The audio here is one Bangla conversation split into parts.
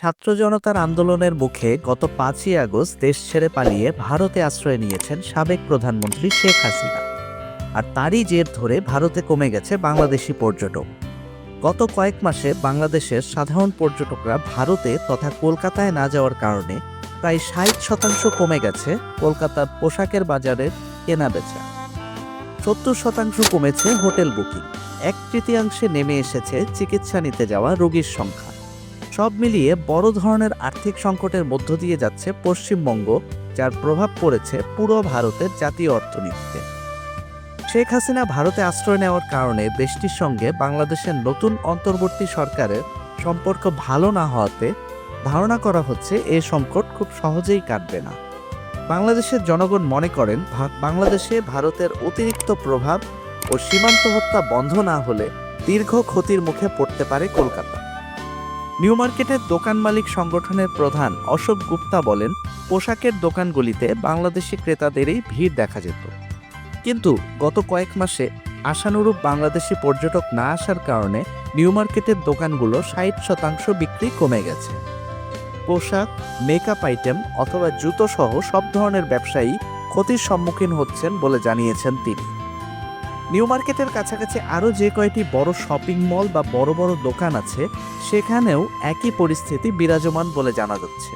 ছাত্র জনতার আন্দোলনের মুখে গত পাঁচই আগস্ট দেশ ছেড়ে পালিয়ে ভারতে আশ্রয় নিয়েছেন সাবেক প্রধানমন্ত্রী শেখ হাসিনা। আর তারই জের ধরে ভারতে কমে গেছে বাংলাদেশি পর্যটক। গত কয়েক মাসে বাংলাদেশের সাধারণ পর্যটকরা ভারতে তথা কলকাতায় না যাওয়ার কারণে প্রায় ষাট শতাংশ কমে গেছে কলকাতার পোশাকের বাজারের কেনা বেচা সত্তর শতাংশ কমেছে হোটেল বুকিং। এক তৃতীয়াংশে নেমে এসেছে চিকিৎসা নিতে যাওয়া রোগীর সংখ্যা। সব মিলিয়ে বড় ধরনের আর্থিক সংকটের মধ্য দিয়ে যাচ্ছে পশ্চিমবঙ্গ, যার প্রভাব পড়েছে পুরো ভারতের জাতীয় অর্থনীতিতে। শেখ হাসিনা ভারতে আশ্রয় নেওয়ার কারণে দেশটির সঙ্গে বাংলাদেশের নতুন অন্তর্বর্তী সরকারের সম্পর্ক ভালো না হওয়াতে ধারণা করা হচ্ছে এ সংকট খুব সহজেই কাটবে না। বাংলাদেশের জনগণ মনে করেন বাংলাদেশে ভারতের অতিরিক্ত প্রভাব ও সীমান্ত হত্যা বন্ধ না হলে দীর্ঘ ক্ষতির মুখে পড়তে পারে কলকাতা। নিউ মার্কেটের দোকান মালিক সংগঠনের প্রধান অশোক গুপ্তা বলেন, পোশাকের দোকানগুলিতে বাংলাদেশি ক্রেতাদেরই ভিড় দেখা যেত। কিন্তু গত কয়েক মাসে আশানুরূপ বাংলাদেশি পর্যটক না আসার কারণে নিউ মার্কেটের দোকানগুলো ষাট শতাংশ বিক্রি কমে গেছে। পোশাক, মেকআপ আইটেম অথবা জুতো সহ সব ধরনের ব্যবসায়ী ক্ষতির সম্মুখীন হচ্ছেন বলে জানিয়েছেন তিনি। নিউ মার্কেটের কাছাকাছি আরও যে কয়টি বড় শপিং মল বা বড় বড় দোকান আছে, সেখানেও একই পরিস্থিতি বিরাজমান বলে জানা যাচ্ছে।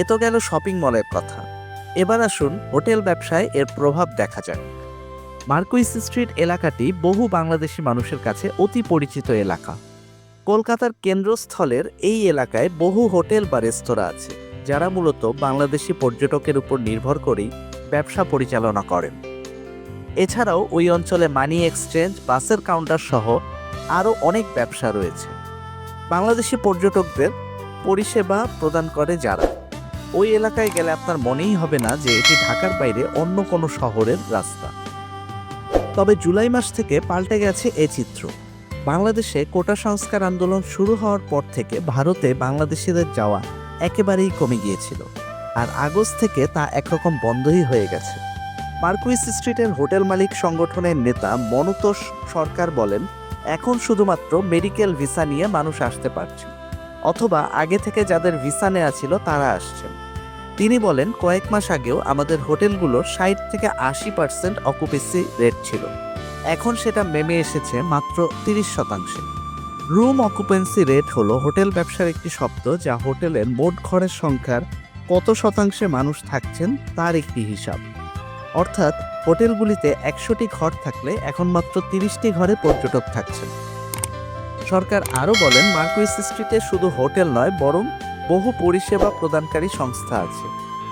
এ তো গেল শপিং মলের কথা। এবার আসুন হোটেল ব্যবসায় এর প্রভাব দেখা যাক। মার্কুইস স্ট্রিট এলাকাটি বহু বাংলাদেশি মানুষের কাছে অতি পরিচিত এলাকা। কলকাতার কেন্দ্রস্থলের এই এলাকায় বহু হোটেল বা রেস্তোরাঁ আছে, যারা মূলত বাংলাদেশি পর্যটকের উপর নির্ভর করেই ব্যবসা পরিচালনা করেন। এছাড়াও ওই অঞ্চলে মানি এক্সচেঞ্জ, বাসের কাউন্টার সহ আরও অনেক ব্যবসা রয়েছে। বাংলাদেশি পর্যটকদের পরিষেবা প্রদান করে যারা। ওই এলাকায় গেলে আপনার মনেই হবে না যে এটি ঢাকার বাইরে অন্য কোনো শহরের রাস্তা। তবে জুলাই মাস থেকে পাল্টে গেছে এ চিত্র। বাংলাদেশে কোটা সংস্কার আন্দোলন শুরু হওয়ার পর থেকে ভারতে বাংলাদেশিদের যাওয়া একেবারেই কমে গিয়েছিল। আর আগস্ট থেকে তা একরকম বন্ধই হয়ে গেছে। মার্কুইস স্ট্রিটের হোটেল মালিক সংগঠনের নেতা মনতোষ সরকার বলেন, এখন শুধুমাত্র মেডিকেল ভিসা নিয়ে মানুষ আসতে পারছে। অথবা আগে থেকে যাদের ভিসা নেওয়া ছিল তারা আসছেন। তিনি বলেন, কয়েক মাস আগেও আমাদের হোটেলগুলোর ষাট থেকে আশি পার্সেন্ট অকুপেসি রেট ছিল। এখন সেটা নেমে এসেছে মাত্র তিরিশ শতাংশে। রুম অকুপেন্সি রেট হলো হোটেল ব্যবসার একটি শব্দ যা হোটেলের মোট ঘরের সংখ্যার কত শতাংশে মানুষ থাকছেন তার একটি হিসাব। অর্থাৎ হোটেলগুলিতে একশোটি ঘর থাকলে এখন মাত্র তিরিশটি ঘরে পর্যটক থাকছেন। সরকার আরও বলেন মার্কুইস স্ট্রিটে শুধু হোটেল নয়, বরং বহু পরিষেবা প্রদানকারী সংস্থা আছে।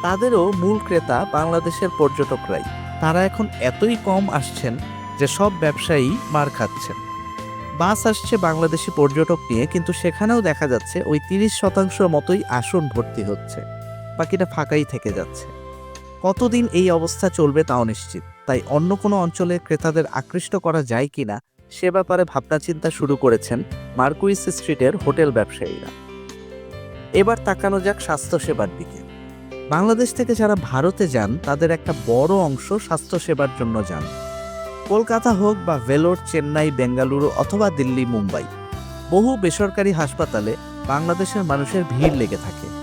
তাদেরও মূল ক্রেতা বাংলাদেশের পর্যটকরাই। তারা এখন এতই কম আসছেন যে সব ব্যবসায়ী মার খাচ্ছেন। বাস আসছে বাংলাদেশি পর্যটক নিয়ে, কিন্তু সেখানেও দেখা যাচ্ছে ওই তিরিশ শতাংশ মতোই আসন ভর্তি হচ্ছে। বাকিটা ফাঁকাই থেকে যাচ্ছে। কতদিন এই অবস্থা চলবে তাও নিশ্চিত। তাই অন্য কোনো অঞ্চলে ক্রেতাদের আকৃষ্ট করা যায় কিনা, সে ব্যাপারে ভাবনাচিন্তা শুরু করেছেন মার্কুইস স্ট্রিটের হোটেল ব্যবসায়ীরা। এবার তাকানো যাক স্বাস্থ্যসেবার দিকে। বাংলাদেশ থেকে যারা ভারতে যান, তাদের একটা বড় অংশ স্বাস্থ্যসেবার জন্য যান। কলকাতা হোক বা ভেলোর চেন্নাই, বেঙ্গালুরু অথবা দিল্লি, মুম্বাই, বহু বেসরকারি হাসপাতালে বাংলাদেশের মানুষের ভিড় লেগে থাকে।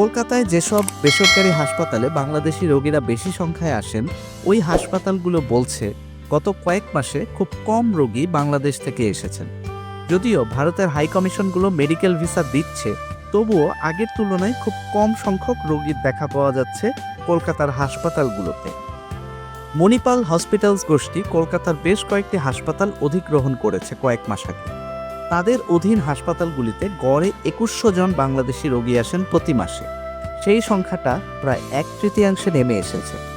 কলকাতায় যেসব বেসরকারি হাসপাতালে বাংলাদেশি রোগীরা বেশি সংখ্যায় আসেন, ওই হাসপাতালগুলো বলছে গত কয়েক মাসে খুব কম রোগী বাংলাদেশ থেকে এসেছেন। যদিও ভারতের হাই কমিশনগুলো মেডিকেল ভিসা দিচ্ছে, তবুও আগের তুলনায় খুব কম সংখ্যক রোগীর দেখা পাওয়া যাচ্ছে কলকাতার হাসপাতালগুলোতে। মণিপাল হসপিটালস গোষ্ঠী কলকাতার বেশ কয়েকটি হাসপাতাল অধিগ্রহণ করেছে কয়েক মাস আগে। তাদের অধীন হাসপাতালগুলিতে গড়ে একুশশো জন বাংলাদেশি রোগী আসেন প্রতি মাসে। সেই সংখ্যাটা প্রায় এক তৃতীয়াংশে নেমে এসেছে।